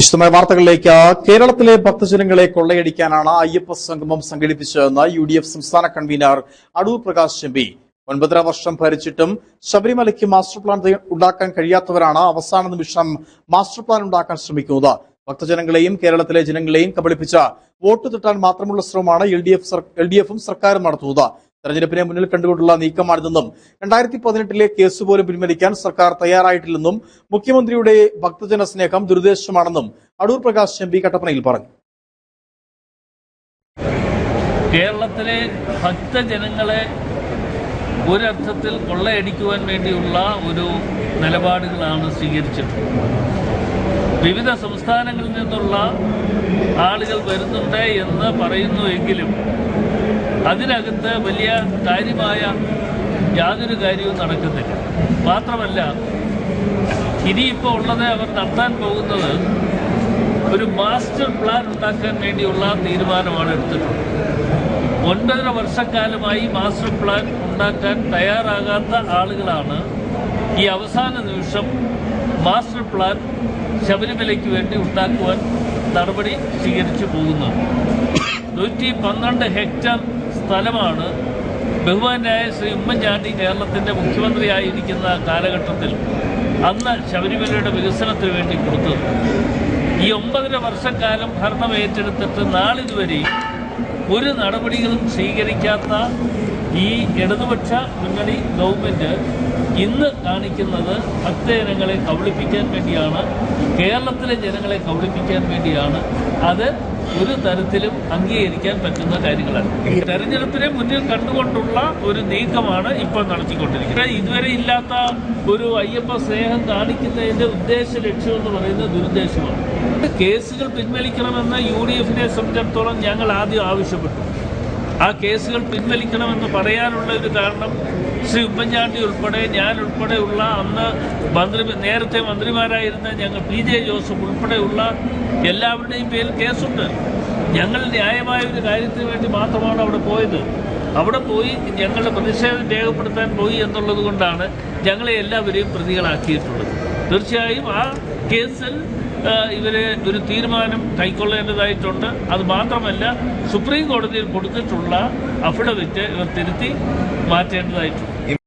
വിശദമായ വാർത്തകളിലേക്ക് കേരളത്തിലെ ഭക്തജനങ്ങളെ കൊള്ളയടിക്കാനാണ് അയ്യപ്പ സംഗമം സംഘടിപ്പിച്ചതെന്ന് യു ഡി എഫ് സംസ്ഥാന convener Adoor Prakash M P. ഒൻപതര വർഷം ഭരിച്ചിട്ടും ശബരിമലയ്ക്ക് മാസ്റ്റർ പ്ലാൻ ഉണ്ടാക്കാൻ കഴിയാത്തവരാണ് അവസാന നിമിഷം മാസ്റ്റർ പ്ലാൻ ഉണ്ടാക്കാൻ ശ്രമിക്കുന്നത്. ഭക്തജനങ്ങളെയും കേരളത്തിലെ ജനങ്ങളെയും കബളിപ്പിച്ച വോട്ട് തട്ടാൻ മാത്രമുള്ള ശ്രമമാണ് L D F L D എഫും സർക്കാരും നടത്തുന്നത്. തെരഞ്ഞെടുപ്പിനെ മുന്നിൽ കണ്ടുകൊണ്ടുള്ള നീക്കമാണിതെന്നും രണ്ടായിരത്തി പതിനെട്ടിലെ കേസ് പോലും പിൻവലിക്കാൻ സർക്കാർ തയ്യാറായിട്ടില്ലെന്നും മുഖ്യമന്ത്രിയുടെ ഭക്തജന സ്നേഹം ദുരുദ്ദേശമാണെന്നും അടൂർ പ്രകാശ് എം പി കട്ടപ്പനയിൽ പറഞ്ഞു. കേരളത്തിലെ ഭക്തജനങ്ങളെ ഒരർത്ഥത്തിൽ കൊള്ളയടിക്കുവാൻ വേണ്ടിയുള്ള ഒരു നിലപാടുകളാണ് സ്വീകരിച്ചിട്ടുള്ളത്. വിവിധ സംസ്ഥാനങ്ങളിൽ നിന്നുള്ള ആളുകൾ വരുന്നുണ്ട് എന്ന് പറയുന്നുവെങ്കിലും അതിനകത്ത് വലിയ കാര്യമായ യാതൊരു കാര്യവും നടക്കുന്നില്ല. മാത്രമല്ല ഇനിയിപ്പോൾ ഉള്ളത് അവർ നടത്താൻ പോകുന്നത് ഒരു മാസ്റ്റർ പ്ലാൻ ഉണ്ടാക്കാൻ വേണ്ടിയുള്ള തീരുമാനമാണ് എടുത്തിട്ടുള്ളത്. ഒൻപതര വർഷക്കാലമായി മാസ്റ്റർ പ്ലാൻ ഉണ്ടാക്കാൻ തയ്യാറാകാത്ത ആളുകളാണ് ഈ അവസാന നിമിഷം മാസ്റ്റർ പ്ലാൻ ശബരിമലയ്ക്ക് വേണ്ടി ഉണ്ടാക്കുവാൻ നടപടി സ്വീകരിച്ചു പോകുന്നു നൂറ്റി പന്ത്രണ്ട് ഹെക്ടർ സ്ഥലമാണ് ബഹുമാനായ ശ്രീ ഉമ്മൻചാണ്ടി കേരളത്തിന്റെ മുഖ്യമന്ത്രിയായിരിക്കുന്ന കാലഘട്ടത്തിൽ അന്ന് ശബരിമലയുടെ വികസനത്തിന് വേണ്ടി കൊടുത്തത്. ഈ ഒമ്പതര വർഷക്കാലം ഭരണം ഏറ്റെടുത്തിട്ട് നാളിതുവരെയും ഒരു നടപടികളും സ്വീകരിക്കാത്ത ഈ ഇടതുപക്ഷ മുന്നണി ഗവൺമെന്റ് ഇന്ന് കാണിക്കുന്നത് ഭക്തജനങ്ങളെ കബളിപ്പിക്കാൻ വേണ്ടിയാണ് കേരളത്തിലെ ജനങ്ങളെ കബളിപ്പിക്കാൻ വേണ്ടിയാണ്. അത് ഒരു തരത്തിലും അംഗീകരിക്കാൻ പറ്റുന്ന കാര്യങ്ങളല്ല. തെരഞ്ഞെടുപ്പിനെ മുന്നിൽ കണ്ടുകൊണ്ടുള്ള ഒരു നീക്കമാണ് ഇപ്പോൾ നടത്തിക്കൊണ്ടിരിക്കുന്നത്. ഇതുവരെ ഇല്ലാത്ത ഒരു അയ്യപ്പ സ്നേഹം കാണിക്കുന്നതിന്റെ ഉദ്ദേശ ലക്ഷ്യം എന്ന് പറയുന്നത് ദുരുദ്ദേശമാണ്. കേസുകൾ പിൻവലിക്കണമെന്ന് യു ഡി എഫിനെ സംബന്ധിച്ചിടത്തോളം ഞങ്ങൾ ആദ്യം ആവശ്യപ്പെട്ടു. ആ കേസുകൾ പിൻവലിക്കണമെന്ന് പറയാനുള്ള ഒരു കാരണം ശ്രീ ഉമ്മൻചാണ്ടി ഉൾപ്പെടെ ഞാൻ ഉൾപ്പെടെയുള്ള അന്ന് മന്ത്രി നേരത്തെ മന്ത്രിമാരായിരുന്ന ഞങ്ങൾ പി ജെ ജോസഫ് ഉൾപ്പെടെയുള്ള എല്ലാവരുടെയും പേരിൽ കേസുണ്ട്. ഞങ്ങൾ ന്യായമായ ഒരു കാര്യത്തിന് വേണ്ടി മാത്രമാണ് അവിടെ പോയത്. അവിടെ പോയി ഞങ്ങളുടെ പ്രതിഷേധം രേഖപ്പെടുത്താൻ പോയി എന്നുള്ളത് കൊണ്ടാണ് ഞങ്ങളെ എല്ലാവരെയും പ്രതികളാക്കിയിട്ടുള്ളത്. തീർച്ചയായും ആ കേസിൽ ആ, ഇവർ ഒരു തീരുമാനം കൈക്കൊള്ളേണ്ടതായിട്ടുണ്ട്. അത് മാത്രമല്ല സുപ്രീം കോടതിയിൽ കൊടുത്തിട്ടുള്ള അഫിഡവിറ്റ് ഇവർ തിരുത്തി മാറ്റേണ്ടതായിട്ടുണ്ട്.